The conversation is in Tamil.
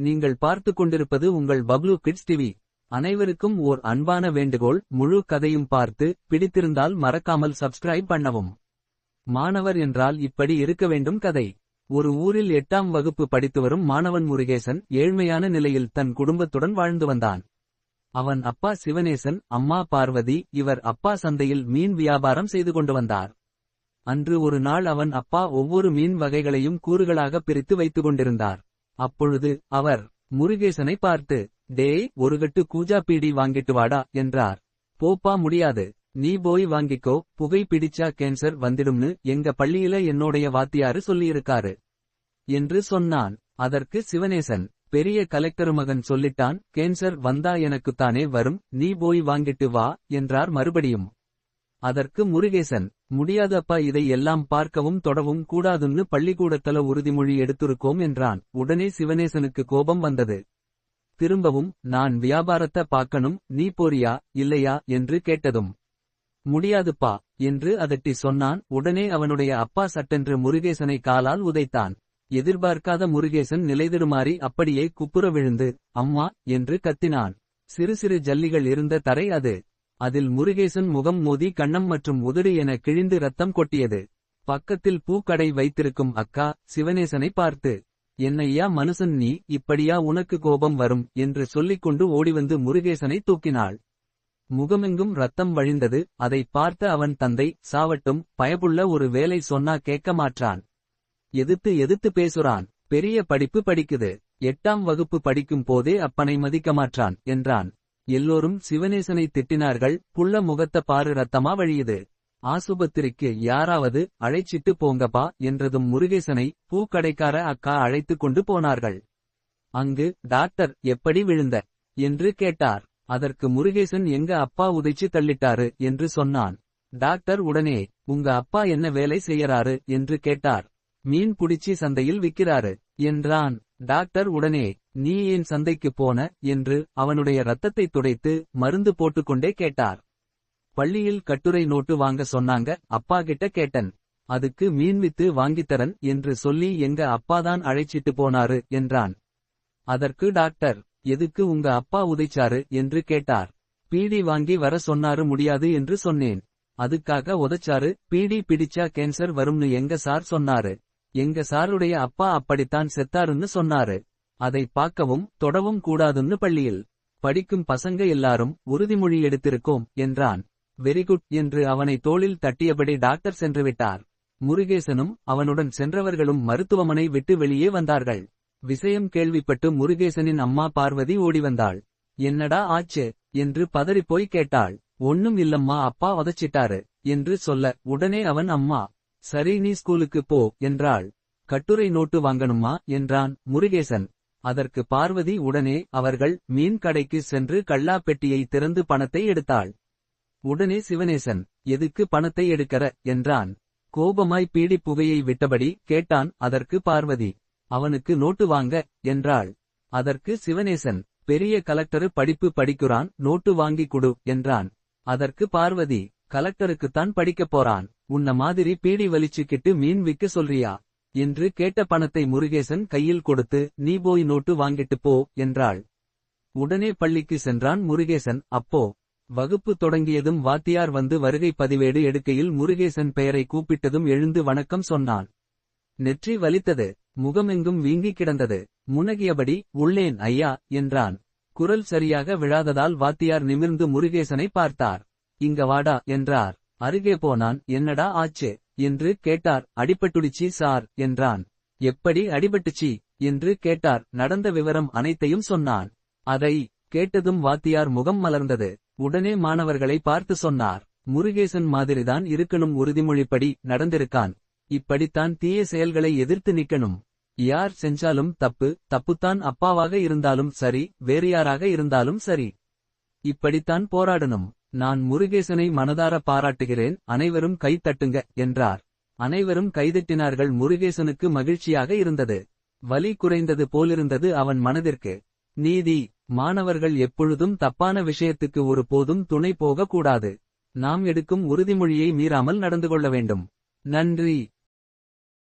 நீங்கள் பார்த்து கொண்டிருப்பது உங்கள் பப்ளு கிட்ஸ் டிவி. அனைவருக்கும் ஓர் அன்பான வேண்டுகோள். முழு கதையும் பார்த்து பிடித்திருந்தால் மறக்காமல் சப்ஸ்கிரைப் பண்ணவும். மாணவர் என்றால் இப்படி இருக்க வேண்டும் கதை. ஒரு ஊரில் எட்டாம் வகுப்பு படித்து வரும் மாணவன் முருகேசன் ஏழ்மையான நிலையில் தன் குடும்பத்துடன் வாழ்ந்து வந்தான். அவன் அப்பா சிவனேசன் அம்மா பார்வதி இவர் அப்பா சந்தையில் மீன் வியாபாரம் செய்து கொண்டு வந்தார். அன்று ஒரு நாள் அவன் அப்பா ஒவ்வொரு மீன் வகைகளையும் கூறுகளாக பிரித்து வைத்துக் கொண்டிருந்தார். அப்பொழுது அவர் முருகேசனை பார்த்து டேய் ஒரு கட்டு கூஜா பீடி வாங்கிட்டு வாடா என்றார். போப்பா முடியாது. நீ போய் வாங்கிக்கோ. புகை பிடிச்சா கேன்சர் வந்துடும்னு எங்க பள்ளியில என்னோடைய வாத்தியாரு சொல்லியிருக்காரு என்று சொன்னான். அதற்கு சிவனேசன் பெரிய கலெக்டர் மகன் சொல்லிட்டான் கேன்சர் வந்தா எனக்குத்தானே வரும். நீ போய் வாங்கிட்டு வா என்றார் மறுபடியும். அதற்கு முருகேசன் முடியாதப்பா இதை எல்லாம் பார்க்கவும் தொடவும் கூடாதுன்னு பள்ளிக்கூடத்தல உறுதிமொழி எடுத்திருக்கோம் என்றான். உடனே சிவனேசனுக்கு கோபம் வந்தது. திரும்பவும் நான் வியாபாரத்த பார்க்கணும் நீ போறியா இல்லையா? என்று கேட்டதும். முடியாதுப்பா என்று அதட்டி சொன்னான். உடனே அவனுடைய அப்பா சட்டென்று முருகேசனை காலால் உதைத்தான். எதிர்பார்க்காத முருகேசன் நிலைதிடுமாறி அப்படியே குப்புற விழுந்து அம்மா என்று கத்தினான். சிறு சிறு ஜல்லிகள் இருந்த தரை அது. அதில் முருகேசன் முகம் மோதி கண்ணம் மற்றும் உதடு என கிழிந்து ரத்தம் கொட்டியது. பக்கத்தில் பூக்கடை வைத்திருக்கும் அக்கா சிவனேசனை பார்த்து என்னையா மனுஷன் நீ இப்படியா உனக்கு கோபம் வரும்? என்று சொல்லிக்கொண்டு ஓடிவந்து முருகேசனை தூக்கினாள். முகமெங்கும் ரத்தம் வழிந்தது. அதை பார்த்த அவன் தந்தை சாவட்டும் பயபுள்ள ஒரு வேலை சொன்னா கேட்க மாற்றான் எதிர்த்து எதிர்த்து பேசுறான். பெரிய படிப்பு படிக்குது. எட்டாம் வகுப்பு படிக்கும் போதே அப்பனை மதிக்க மாற்றான் என்றான். எல்லோரும் சிவனேசனை திட்டினார்கள் புள்ள முகத்த பாரு ரத்தமா வழியுது. ஆசுபத்திரிக்கு யாராவது அழைச்சிட்டு போங்கப்பா என்றதும் முருகேசனை பூக்கடைக்கார அக்கா அழைத்து கொண்டு போனார்கள். அங்கு டாக்டர் எப்படி விழுந்த? என்று கேட்டார். அதற்கு முருகேசன் எங்க அப்பா உதைச்சு தள்ளிட்டாரு என்று சொன்னான். டாக்டர் உடனே உங்க அப்பா என்ன வேலை செய்யறாரு? என்று கேட்டார். மீன் புடிச்சி சந்தையில் விக்கிறாரு என்றான். டாக்டர் உடனே நீ ஏன் சந்தைக்குப் போன என்று அவனுடைய ரத்தத்தை துடைத்து மருந்து போட்டுக்கொண்டே கேட்டார். பள்ளியில் கட்டுரை நோட்டு வாங்க சொன்னாங்க அப்பா கிட்ட கேட்டன். அதுக்கு மீன் வித்து வாங்கித்தரன் என்று சொல்லி எங்க அப்பாதான் அழைச்சிட்டு போனாரு என்றான். அதற்கு டாக்டர் எதுக்கு உங்க அப்பா உதைச்சாரு என்று கேட்டார். பீடி வாங்கி வர சொன்னாரு முடியாது என்று சொன்னேன். அதுக்காக உதைச்சாரு பீடி பிடிச்சா கேன்சர் வரும்னு எங்க சார் சொன்னாரு. எங்க சாருடைய அப்பா அப்படித்தான் செத்தாருன்னு சொன்னாரு. அதை பார்க்கவும் தொடவும் கூடாதுன்னு பள்ளியில். படிக்கும் பசங்க எல்லாரும் உறுதிமொழி எடுத்திருக்கோம் என்றான். வெரிகுட் என்று அவனை தோளில் தட்டியபடி டாக்டர் சென்றுவிட்டார் முருகேசனும் அவனுடன் சென்றவர்களும் மருத்துவமனை விட்டு வெளியே வந்தார்கள். விஷயம் கேள்விப்பட்டு முருகேசனின் அம்மா பார்வதி ஓடி வந்தாள். என்னடா ஆச்சு? என்று பதறிப்போய் கேட்டாள். ஒன்னும் இல்லம்மா அப்பா வதச்சிட்டாரு என்று சொல்ல உடனே அவன் அம்மா சரி நீ ஸ்கூலுக்கு போ என்றாள். கட்டுரை நோட்டு வாங்கணுமா? என்றான் முருகேசன். அதற்கு பார்வதி உடனே அவர்கள் மீன் கடைக்கு சென்று கள்ளா பெட்டியை திறந்து பணத்தை எடுத்தாள். உடனே சிவனேசன் எதுக்கு பணத்தை எடுக்கற? என்றான். கோபமாய் பீடி புகையை விட்டபடி கேட்டான் அதற்கு பார்வதி. அவனுக்கு நோட்டு வாங்க என்றாள். அதற்கு சிவனேசன் பெரிய கலெக்டரு படிப்பு படிக்கிறான் நோட்டு வாங்கி குடு என்றான். அதற்கு பார்வதி கலெக்டருக்குத்தான் படிக்கப் போறான். உன்ன மாதிரி பீடி வலிச்சுக்கிட்டு மீன் விக்க சொல்றியா? என்று கேட்ட பணத்தை முருகேசன் கையில் கொடுத்து நீ போய் நோட்டு வாங்கிட்டு போ என்றாள். உடனே பள்ளிக்கு சென்றான் முருகேசன். அப்போ வகுப்பு தொடங்கியதும் வாத்தியார் வந்து வருகை பதிவேடு எடுக்கையில் முருகேசன் பெயரை கூப்பிட்டதும் எழுந்து வணக்கம் சொன்னான் நெற்றி வலித்தது முகமெங்கும் வீங்கி கிடந்தது. முனகியபடி உள்ளேன் ஐயா என்றான். குரல் சரியாக விழாததால் வாத்தியார் நிமிர்ந்து முருகேசனை பார்த்தார். இங்க வாடா என்றார். அருகே போனான் என்னடா ஆச்சு? என்று கேட்டார். அடிபட்டுடுச்சி சார் என்றான். எப்படி அடிபட்டுச்சி? என்று கேட்டார். நடந்த விவரம் அனைத்தையும் சொன்னான் அதை கேட்டதும் வாத்தியார் முகம் மலர்ந்தது. உடனே மாணவர்களை பார்த்து சொன்னார். முருகேசன் மாதிரிதான் இருக்கணும் உறுதிமொழிப்படி நடந்திருக்கான். இப்படித்தான் தீய செயல்களை எதிர்த்து நிக்கணும் யார் செஞ்சாலும் தப்பு தப்புத்தான் அப்பாவாக இருந்தாலும் சரி வேறு யாராக இருந்தாலும் சரி. இப்படித்தான் போராடணும். நான் முருகேசனை மனதார பாராட்டுகிறேன் அனைவரும் கைத்தட்டுங்க என்றார். அனைவரும் கைதட்டினார்கள் முருகேசனுக்கு மகிழ்ச்சியாக இருந்தது. வலி குறைந்தது போலிருந்தது அவன் மனதிற்கு. நீதி மாணவர்கள் எப்பொழுதும் தப்பான விஷயத்துக்கு ஒரு போதும் துணை போகக்கூடாது. நாம் எடுக்கும் உறுதிமொழியை மீறாமல் நடந்து கொள்ள வேண்டும். நன்றி.